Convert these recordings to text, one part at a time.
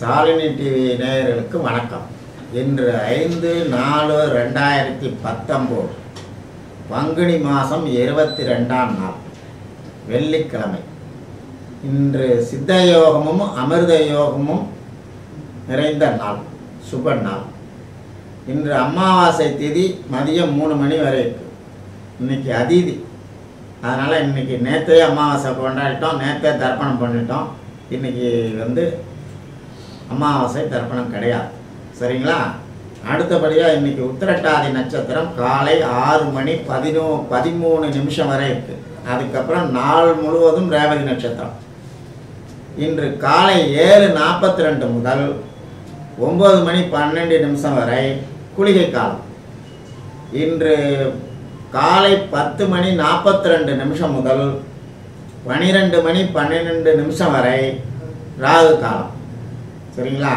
Shalini TV நேயர்களுக்கு வணக்கம். இன்று ஐந்து நாலு ரெண்டாயிரத்தி பத்தொம்போது பங்குனி மாதம் இருபத்தி ரெண்டாம் நாள் வெள்ளிக்கிழமை. இன்று சித்த யோகமும் அமிர்த யோகமும் நிறைந்த நாள் சுப நாள். இன்று அமாவாசை திதி மதியம் மூணு மணி வரை இருக்கு. இன்னைக்கு அதிதி. அதனால் இன்னைக்கு நேற்றே அமாவாசை கொண்டாடிட்டோம் நேற்றே தர்ப்பணம் பண்ணிட்டோம். இன்னைக்கு வந்து அமாவாசை தர்ப்பணம் கிடையாது. சரிங்களா? அடுத்தபடியாக இன்றைக்கி உத்திரட்டாதி நட்சத்திரம் காலை ஆறு மணி பதினோ பதிமூணு நிமிஷம் வரை இருக்குது அதுக்கப்புறம் நாள் முழுவதும் ரேவதி நட்சத்திரம். இன்று காலை ஏழு நாற்பத்தி ரெண்டு முதல் ஒம்பது மணி பன்னெண்டு நிமிஷம் வரை குளிகை காலம். இன்று காலை பத்து மணி நாற்பத்தி ரெண்டு நிமிஷம் முதல் பனிரெண்டு மணி பன்னிரெண்டு நிமிஷம் வரை ராகு காலம். சரிங்களா?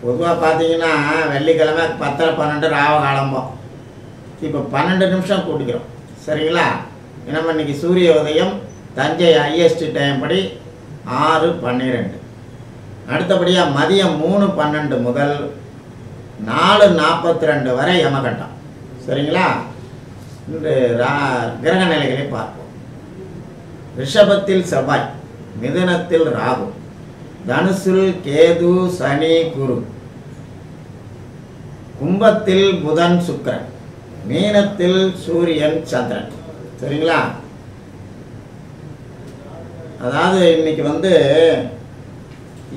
பொதுவாக பார்த்தீங்கன்னா வெள்ளிக்கிழமை பத்தரை பன்னெண்டு ராவ காலம்போம் இப்போ பன்னெண்டு நிமிஷம் கூட்டிக்கிறோம். சரிங்களா? நம்ம இன்னைக்கு சூரிய உதயம் தஞ்சை ஐஎஸ்டி டைம் படி ஆறு பன்னிரெண்டு. அடுத்தபடியாக மதியம் மூணு பன்னெண்டு முதல் நாலு நாற்பத்தி ரெண்டு வரை யமகட்டம் சரிங்களா? இன்று ரா கிரக நிலைகளை பார்ப்போம். ரிஷபத்தில் செவ்வாய் மிதுனத்தில் ராகு. தனுசில் கேது சனி குரு. கும்பத்தில் புதன் சுக்கரன். மீனத்தில் சூரியன் சந்திரன். சரிங்களா? அதாவது இன்னைக்கு வந்து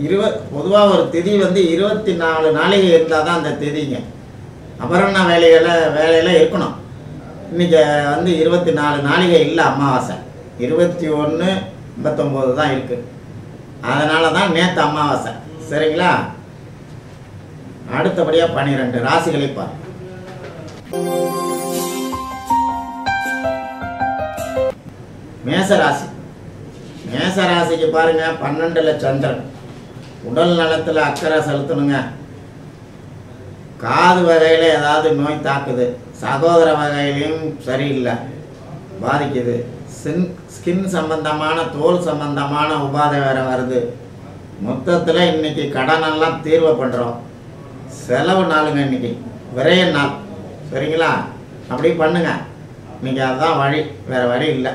இருவ பொதுவாக ஒரு திதி வந்து இருபத்தி நாலு நாளைக்கு இருந்தால் தான் அந்த திதிங்க. அபரண வேலைகளை வேலையில் இருக்கணும். இன்னைக்கு வந்து இருபத்தி நாலு நாளிகை இல்லை அமாவாசை. இருபத்தி ஒன்று ஐம்பத்தொம்போது தான் இருக்குது அதனால தான் நேற்று அமாவாசை. சரிங்களா? அடுத்தபடியாக பன்னிரெண்டு ராசிகளை பாரு. மேசராசி. மேசராசிக்கு பாருங்க பன்னெண்டுல சந்திரன். உடல் நலத்தில் அக்கறை செலுத்தணுங்க. காது வகையில் ஏதாவது நோய் தாக்குது. சகோதர வகையிலையும் சரியில்லை. பாதிக்குது. ஸ்கின் ஸ்கின் சம்பந்தமான தோல் சம்பந்தமான உபாதை வேறு வருது. மொத்தத்தில் இன்னைக்கு கடனெல்லாம் தீர்வு பண்ணுறோம் செலவு நாளுங்க இன்னைக்கு. விரைய நாள். சரிங்களா? அப்படி பண்ணுங்க. இன்னைக்கு அதுதான் வழி. வேறு வழி இல்லை.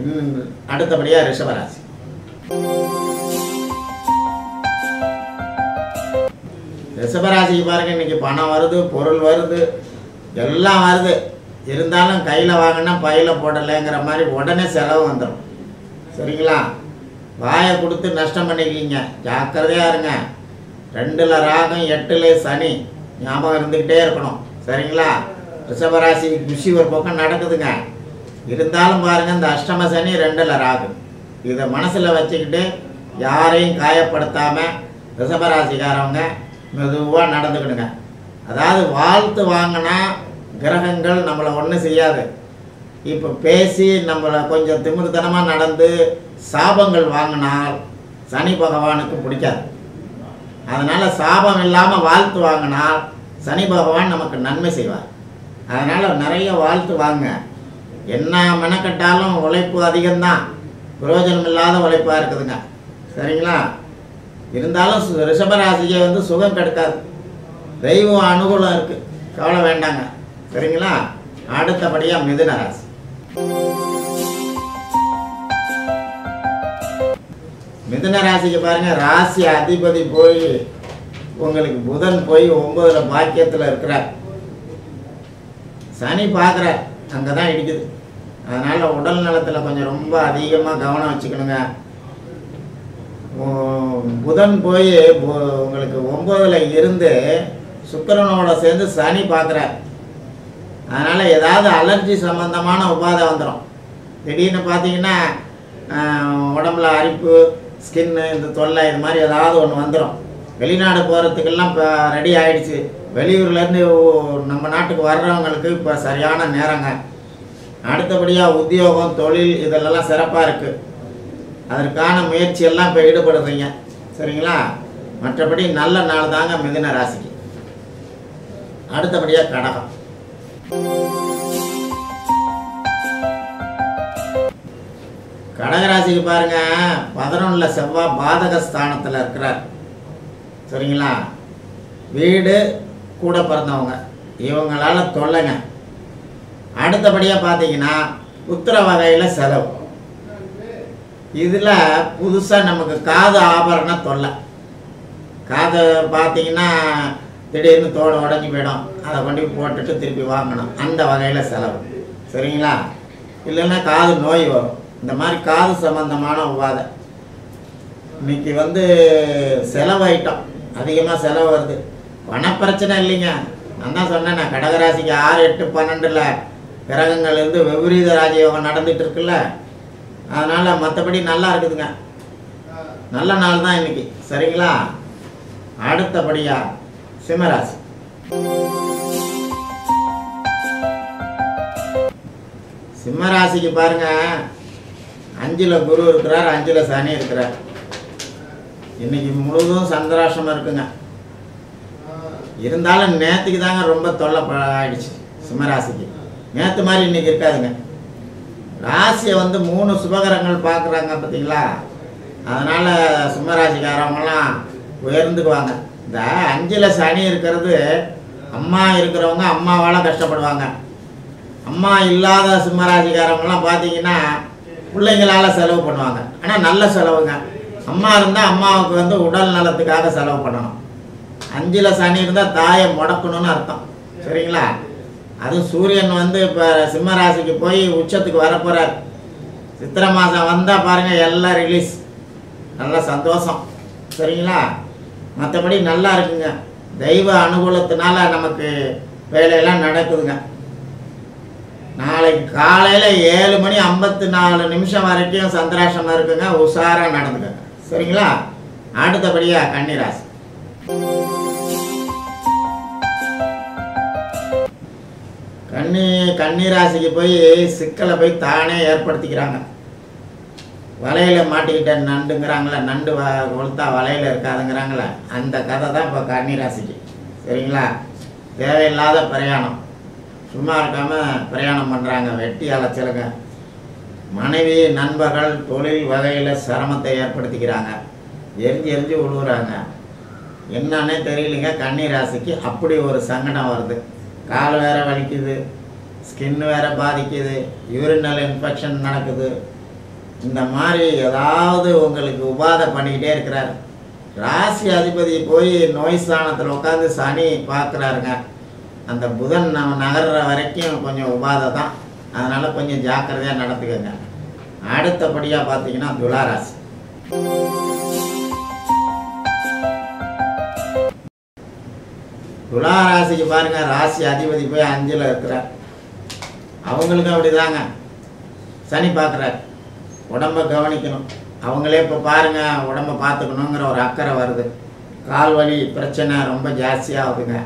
இன் அடுத்தபடியாக ரிஷபராசி. ரிஷபராசிக்கு பாருங்க இன்னைக்கு பணம் வருது பொருள் வருது எல்லாம் வருது. இருந்தாலும் கையில் வாங்கினா பையில் போடலைங்கிற மாதிரி உடனே செலவு வந்துடும் சரிங்களா? வாயை கொடுத்து நஷ்டம் பண்ணிக்கிங்க. ஜாக்கிரதையாக இருங்க. ரெண்டில் ராகம் எட்டில் சனி. ஞாபகம் இருந்துக்கிட்டே இருக்கணும். சரிங்களா? ரிஷபராசி குஷி ஒரு பக்கம் நடக்குதுங்க. இருந்தாலும் பாருங்கள் இந்த அஷ்டம சனி ரெண்டில் ராகு. இதை மனசில் வச்சுக்கிட்டு யாரையும் காயப்படுத்தாமல் ரிஷபராசிக்காரவங்க மெதுவாக நடந்துக்கணுங்க. அதாவது வாழ்த்து வாங்கினா கிரகங்கள் நம்மளை ஒன்றும் செய்யாது. இப்போ பேசி நம்மளை கொஞ்சம் திமிர்த்தனமாக நடந்து சாபங்கள் வாங்கினால் சனி பகவானுக்கு பிடிக்காது. அதனால் சாபம் இல்லாமல் வாழ்த்து வாங்கினால் சனி பகவான் நமக்கு நன்மை செய்வார். அதனால் நிறைய வாழ்த்து வாங்க. என்ன மெனக்கட்டாலும் உழைப்பு அதிகம்தான். பிரயோஜனம் இல்லாத உழைப்பாக இருக்குதுங்க. சரிங்களா? இருந்தாலும் ரிஷபராசியை வந்து சுகம் கெடுக்காது. தெய்வம் அனுகூலம் இருக்குது கவலை வேண்டாங்க. சரிங்களா? அடுத்தபடியாக மிதுன ராசி. மிதுன ராசிக்கு பாருங்க ராசி அதிபதி போய் உங்களுக்கு புதன் போய் ஒன்பதுல பாக்கியத்தில் இருக்கிறார். சனி பார்க்குறார் அங்கே தான் இடிக்குது. அதனால் உடல் நலத்தில் கொஞ்சம் ரொம்ப அதிகமாக கவனம் வச்சுக்கணுங்க. புதன் போய் உங்களுக்கு ஒம்பதில் இருந்து சுக்கரனோட சேர்ந்து சனி பார்க்குறார் அதனால் ஏதாவது அலர்ஜி சம்மந்தமான உபாதை வந்துடும் திடீர்னு பார்த்தீங்கன்னா உடம்புல அரிப்பு ஸ்கின்னு இந்த தொல்லை இது மாதிரி ஏதாவது ஒன்று வந்துடும் வெளிநாடு போகிறதுக்கெல்லாம் இப்போ ரெடி ஆகிடுச்சு வெளியூர்லேருந்து நம்ம நாட்டுக்கு வர்றவங்களுக்கு இப்போ சரியான நேரங்க. அடுத்தபடியாக உத்தியோகம் தொழில் இதெல்லாம் சிறப்பாக இருக்குது அதற்கான முயற்சியெல்லாம் இப்போ ஈடுபடுறீங்க. சரிங்களா? மற்றபடி நல்ல நாள் தாங்க மிதுன ராசிக்கு. அடுத்தபடியாக கடகம். கடகராசிக்கு பாருங்க பதினொன்றில் செவ்வாய் பாதக ஸ்தானத்தில் இருக்கிறார். சரிங்களா? வீடு கூட பிறந்தவங்க. இவங்களால தொல்லைங்க. அடுத்தபடியாக பார்த்தீங்கன்னா உத்தர வகையில் செலவு. இதில் புதுசாக நமக்கு காது ஆபரண தொல்லை. காது பார்த்தீங்கன்னா திடீர்னு தோடு உடஞ்சி போயிடும். அதை கொண்டு போட்டுட்டு திருப்பி வாங்கணும். அந்த வகையில் செலவு. சரிங்களா? இல்லைன்னா காது நோய் வரும். இந்த மாதிரி காது சம்பந்தமான உபாதை. இன்னைக்கு வந்து செலவாயிட்டோம். அதிகமாக செலவு வருது. பணப்பிரச்சனை இல்லைங்க. நான் தான் சொன்னேன் நான் கடகராசிக்கு ஆறு எட்டு பன்னெண்டில் கிரகங்கள் இருந்து விபரீத ராஜயோகம் நடந்துட்டு இருக்குல்ல? அதனால் மற்றபடி நல்லா இருக்குதுங்க. நல்ல நாள் தான் இன்னைக்கு. சரிங்களா? அடுத்தபடியாக சிம்மராசி சிம்மராசிக்கு பாருங்க. அஞ்சுல குரு இருக்கிறார் அஞ்சுல சனி இருக்கிறார். இன்னைக்கு முழுவதும் சந்திராசம் இருக்குங்க. இருந்தாலும் நேற்றுக்கு தாங்க ரொம்ப தொல்லை ப- ஆயிடுச்சு சிம்மராசிக்கு. நேற்று மாதிரி இன்னைக்கு இருக்காதுங்க. ராசியை வந்து மூணு சுபகரங்கள் பார்க்குறாங்க பார்த்தீங்களா? அதனால் சிம்மராசிக்காரவங்களாம் உயர்ந்துக்குவாங்க. இந்த அஞ்சில் சனி இருக்கிறது அம்மா இருக்கிறவங்க அம்மாவால் கஷ்டப்படுவாங்க. அம்மா இல்லாத சிம்மராசிக்காரவங்களாம் பார்த்தீங்கன்னா பிள்ளைங்களால செலவு பண்ணுவாங்க. ஆனால் நல்ல செலவுங்க. அம்மா இருந்தால் அம்மாவுக்கு வந்து உடல் நலத்துக்காக செலவு பண்ணணும். அஞ்சில் சனி இருந்தால் தாயை முடக்கணும்னு அர்த்தம். சரிங்களா? அதுவும் சூரியன் வந்து இப்போ சிம்மராசிக்கு போய் உச்சத்துக்கு வரப்போகிறார் சித்திரை மாதம் வந்தால் பாருங்கள் எல்லாம் ரிலீஸ் நல்ல சந்தோஷம். சரிங்களா? மற்றபடி நல்லா இருக்குங்க. தெய்வ அனுகூலத்தினால நமக்கு வேலையெல்லாம் நடக்குதுங்க. நாளைக்கு காலையில் ஏழு மணி ஐம்பத்தி நாலு நிமிஷம் வரைக்கும் சந்திராசமாக இருக்குங்க. உஷாராக நடந்துக்கங்க. சரிங்களா? அடுத்தபடியாக கன்னிராசி. கன்னி கன்னிராசிக்கு போய் சிக்கலை போய் தானே ஏற்படுத்திக்கிறாங்க. வலையில் மாட்டிக்கிட்ட நண்டுங்கிறாங்களே நண்டு வ கொளுத்தா வலையில் இருக்காதுங்கிறாங்களே அந்த கதை தான் இப்போ கன்னிராசிக்கு சரிங்களா? தேவையில்லாத பிரயாணம். சும்மா இருக்காமல் பிரயாணம் பண்ணுறாங்க வெட்டி அலைச்சலுங்க. மனைவி நண்பர்கள் தொழில் வகையில் சிரமத்தை ஏற்படுத்திக்கிறாங்க. எரிஞ்சு எரிஞ்சு விழுவுறாங்க என்னன்னே தெரியலைங்க கன்னி ராசிக்கு அப்படி ஒரு சங்கடம் வருது. கால் வேற வலிக்குது ஸ்கின் வேற பாதிக்குது யூரினல் இன்ஃபெக்ஷன் நடக்குது. இந்த மாதிரி ஏதாவது உங்களுக்கு உபாதை பண்ணிக்கிட்டே இருக்கிறார். ராசி அதிபதி போய் நோய் ஸ்தானத்தில் உட்காந்து சனி பார்க்குறாருங்க அந்த புதன் நம்ம நகர்ற வரைக்கும் கொஞ்சம் உபாதை தான். அதனால் கொஞ்சம் ஜாக்கிரதையாக நடந்துக்கங்க. அடுத்தபடியாக பார்த்தீங்கன்னா துளாராசி துளாராசிக்கு பாருங்க ராசி அதிபதி போய் அஞ்சில் இருக்கிறார். அவங்களுக்கும் அப்படிதாங்க. சனி பார்க்குறாரு உடம்ப கவனிக்கணும். அவங்களே இப்போ பாருங்க உடம்ப பார்த்துக்கணுங்கிற ஒரு அக்கறை வருது. கால் வலி பிரச்சனை ரொம்ப ஜாஸ்தியாகுதுங்க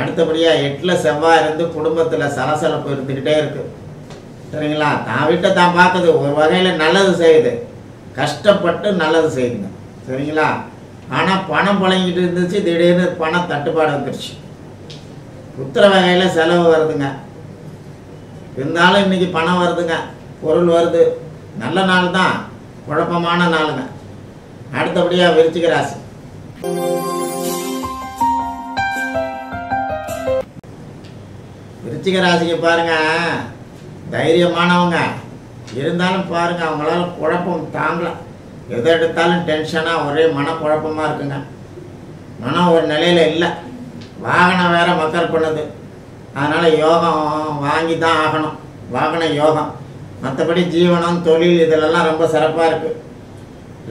அடுத்தபடியாக எட்டில் செவ்வாய் இருந்து குடும்பத்தில் சலசலப்பு இருந்துக்கிட்டே இருக்குது சரிங்களா? தான் வீட்டை தான் பார்க்குது ஒரு வகையில் நல்லது செய்யுது. கஷ்டப்பட்டு நல்லது செய்யுதுங்க. சரிங்களா? ஆனால் பணம் புழங்கிட்டு இருந்துச்சு. திடீர்னு பணம் தட்டுப்பாடு வந்துருச்சு. உத்தர வகையில் செலவு வருதுங்க. இருந்தாலும் இன்றைக்கி பணம் வருதுங்க. பொருள் வருது. நல்ல நாள் தான் குழப்பமான நாளுங்க அடுத்தபடியாக விருச்சிக ராசி. விருச்சிக ராசிக்கு பாருங்க தைரியமானவங்க. இருந்தாலும் பாருங்க அவங்களால குழப்பம் தாங்கல. எதை எடுத்தாலும் டென்ஷனாக ஒரே மனக்குழப்பமாக இருக்குங்க. மனம் ஒரு நிலையில் இல்லை. வாகனம் வேற மக்கள் பண்ணுது. அதனால் யோகம் வாங்கி தான் ஆகணும். வாகன யோகம். மற்றபடி ஜீவனம் தொழில் இதிலெல்லாம் ரொம்ப சிறப்பாக இருக்குது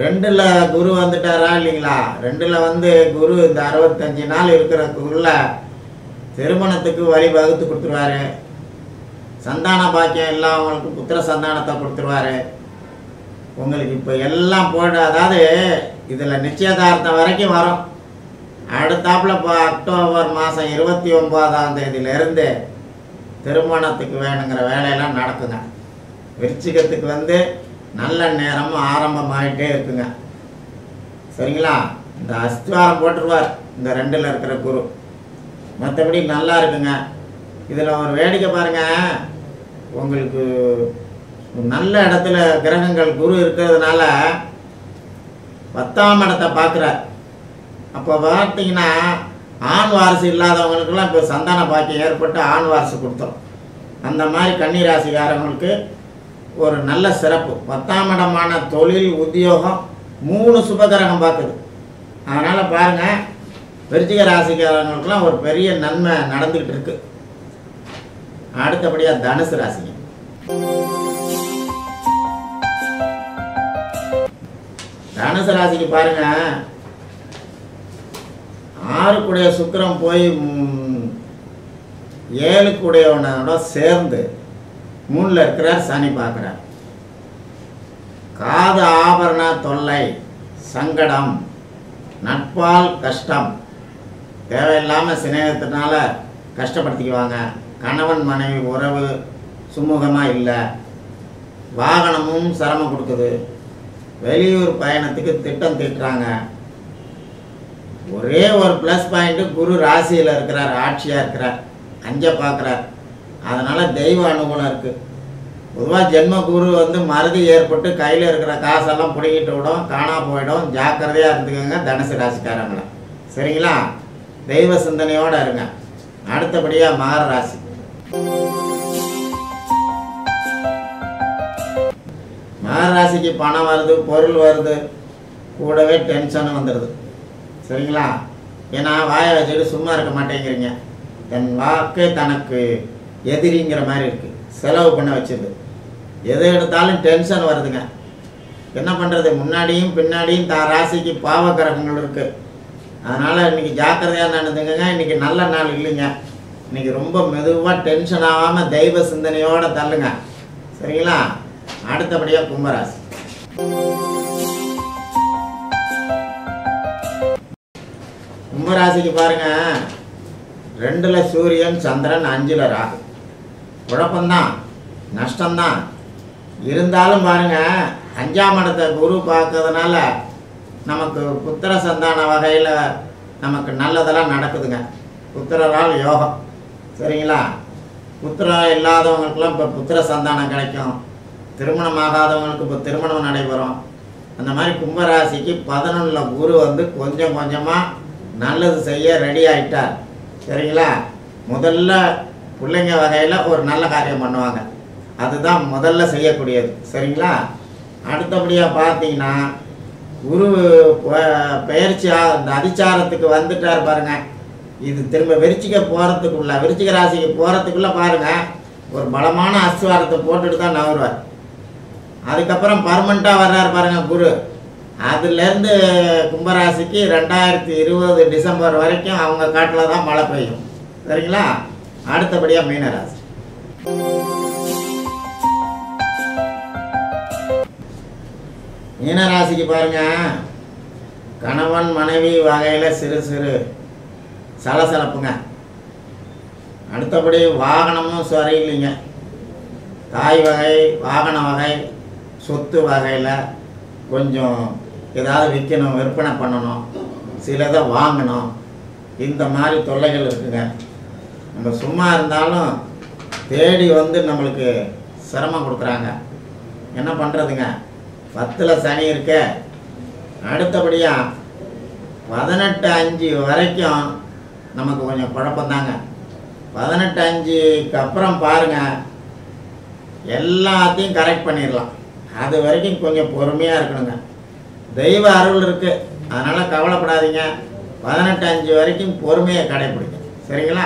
ரெண்டில் குரு வந்துட்டாரா இல்லைங்களா? ரெண்டில் வந்து குரு இந்த அறுபத்தஞ்சு நாள் இருக்கிறதுக்குள்ள திருமணத்துக்கு வழி வகுத்து கொடுத்துருவாரு. சந்தான பாக்கியம் இல்லாதவங்களுக்கு புத்திர சந்தானத்தை கொடுத்துருவாரு. உங்களுக்கு இப்போ எல்லாம் போட அதாவது இதில் நிச்சயதார்த்தம் வரைக்கும் வரும். அடுத்தாப்புல இப்போ அக்டோபர் மாதம் இருபத்தி ஒன்பதாம் தேதியிலேருந்து திருமணத்துக்கு வேணுங்கிற வேலையெல்லாம் நடக்குங்க. விருச்சிகத்துக்கு வந்து நல்ல நேரமும் ஆரம்பமாகிட்டே இருக்குங்க. சரிங்களா? இந்த அஸ்திவாரம் போட்டுருவார் இந்த ரெண்டில் இருக்கிற குரு. மற்றபடி நல்லா இருக்குங்க. இதில் ஒரு வேடிக்கை பாருங்க. உங்களுக்கு நல்ல இடத்துல கிரகங்கள் குரு இருக்கிறதுனால பத்தாம் இடத்தை பார்க்குறார். அப்போ பார்த்தீங்கன்னா ஆண் வாரிசு இல்லாதவங்களுக்கெல்லாம் இப்போ சந்தான பாக்கியம் ஏற்பட்டு ஆண் வாரிசு கொடுத்துரும் அந்த மாதிரி கன்னிராசிக்காரவங்களுக்கு ஒரு நல்ல சிறப்பு. பத்தாம் இடமான தொழில் உத்தியோகம் மூணு சுபகரகம் பார்க்குது. அதனால் பாருங்கள் விருச்சிக ராசிக்காரங்களுக்கெல்லாம் ஒரு பெரிய நன்மை நடந்துக்கிட்டு இருக்கு. அடுத்தபடியாக தனுசு ராசிங்க. தனுசு ராசிக்கு பாருங்க ஆறுக்குடைய சுக்கிரம் போய் ஏழுக்குடையவனோட சேர்ந்து மூணில் இருக்கிறார் சனி பார்க்குறார். காது ஆபரண தொல்லை சங்கடம் நட்பால் கஷ்டம். தேவையில்லாமல் சிநேகத்தினால கஷ்டப்படுத்திக்குவாங்க. கணவன் மனைவி உறவு சுமூகமாக இல்லை. வாகனமும் சிரமம் கொடுக்குது. வெளியூர் பயணத்துக்கு திட்டம் திட்டுறாங்க. ஒரே ஒரு ப்ளஸ் பாயிண்ட்டு குரு ராசியில் இருக்கிறார் ஆட்சியாக இருக்கிறார் அஞ்சை பார்க்குறார். அதனால் தெய்வ அனுகுணம் இருக்குது பொதுவாக ஜென்ம குரு வந்து மருதி ஏற்பட்டு கையில் இருக்கிற காசெல்லாம் பிடிக்கிட்டு விடும் காணா போயிடும். ஜாக்கிரதையாக இருந்துக்கோங்க தனுசு ராசிக்காரங்களை. சரிங்களா? தெய்வ சிந்தனையோடு இருங்க. அடுத்தபடியாக மகர ராசி. மகர ராசிக்கு பணம் வருது பொருள் வருது கூடவே டென்ஷனும் வந்துடுது சரிங்களா? ஏன்னா வாயை வச்சுட்டு சும்மா இருக்க மாட்டேங்கிறீங்க. தன் வாக்கு தனக்கு எதிரிங்கிற மாதிரி இருக்குது செலவு பண்ண வச்சது. எதை எடுத்தாலும் டென்ஷன் வருதுங்க. என்ன பண்ணுறது முன்னாடியும் பின்னாடியும் தான் ராசிக்கு பாவ கிரகங்கள் இருக்குது அதனால் இன்றைக்கி ஜாக்கிரதையாக நடந்துங்க இன்றைக்கி நல்ல நாள் இல்லைங்க. இன்றைக்கி ரொம்ப மெதுவாக டென்ஷன் ஆகாமல் தெய்வ சிந்தனையோடு தள்ளுங்க. சரிங்களா? அடுத்தபடியாக கும்பராசி. கும்பராசிக்கு பாருங்க. ரெண்டில் சூரியன் சந்திரன் அஞ்சில் ராகு. குழப்பம்தான் நஷ்டம்தான் இருந்தாலும் பாருங்க அஞ்சாம் இடத்தை குரு பார்க்கறதுனால நமக்கு புத்திர சந்தான வகையில் நமக்கு நல்லதெல்லாம் நடக்குதுங்க. புத்திரரால் யோகம். சரிங்களா? புத்திரம் இல்லாதவங்களுக்கெல்லாம் இப்போ புத்திர சந்தானம் கிடைக்கும். திருமணம் ஆகாதவங்களுக்கு இப்போ திருமணம் நடைபெறும். அந்த மாதிரி கும்பராசிக்கு பதினொன்றில் குரு வந்து கொஞ்சம் கொஞ்சமாக நல்லது செய்ய ரெடி ஆகிட்டார் சரிங்களா? முதல்ல பிள்ளைங்க வகையில் ஒரு நல்ல காரியம் பண்ணுவாங்க. அதுதான் முதல்ல செய்யக்கூடியது. சரிங்களா? அடுத்தபடியாக பார்த்தீங்கன்னா குரு பயிற்சியாக இந்த அதிச்சாரத்துக்கு வந்துட்டார் பாருங்க. இது திரும்ப விரிச்சிக்க போகிறதுக்குள்ள விருச்சிக ராசிக்கு போகிறதுக்குள்ளே பாருங்கள் ஒரு பலமான அஸ்வாரத்தை போட்டுட்டு தான் நகருவார். அதுக்கப்புறம் பர்மனண்ட்டாக வர்றார் பாருங்கள் குரு. அதுலேருந்து கும்பராசிக்கு ரெண்டாயிரத்தி இருபது டிசம்பர் வரைக்கும் அவங்க காட்டில் தான் மழை பெய்யும். சரிங்களா? அடுத்தபடியாக மீனராசி. மீனராசிக்கு பாருங்க கணவன் மனைவி வகையில் சிறு சிறு சலசலப்புங்க. அடுத்தபடி வாகனமும் சரியில்லைங்க. தாய் வகை வாகன வகை சொத்து வகையில் கொஞ்சம் ஏதாவது விற்கணும் விற்பனை பண்ணணும் சிலதை வாங்கணும். இந்த மாதிரி தொல்லைகள் இருக்குங்க. நம்ம சும்மா இருந்தாலும் தேடி வந்து நம்மளுக்கு சிரமம் கொடுக்குறாங்க. என்ன பண்ணுறதுங்க பத்தில் சனி இருக்க. அடுத்தபடியாக பதினெட்டு அஞ்சு வரைக்கும் நமக்கு கொஞ்சம் குழப்பந்தாங்க பதினெட்டு அஞ்சுக்கு அப்புறம் பாருங்கள் எல்லாத்தையும் கரெக்ட் பண்ணிடலாம். அது வரைக்கும் கொஞ்சம் பொறுமையாக இருக்கணுங்க. தெய்வ அருள் இருக்குது அதனால் கவலைப்படாதீங்க. பதினெட்டு அஞ்சு வரைக்கும் பொறுமையை கடைப்பிடிங்க. சரிங்களா?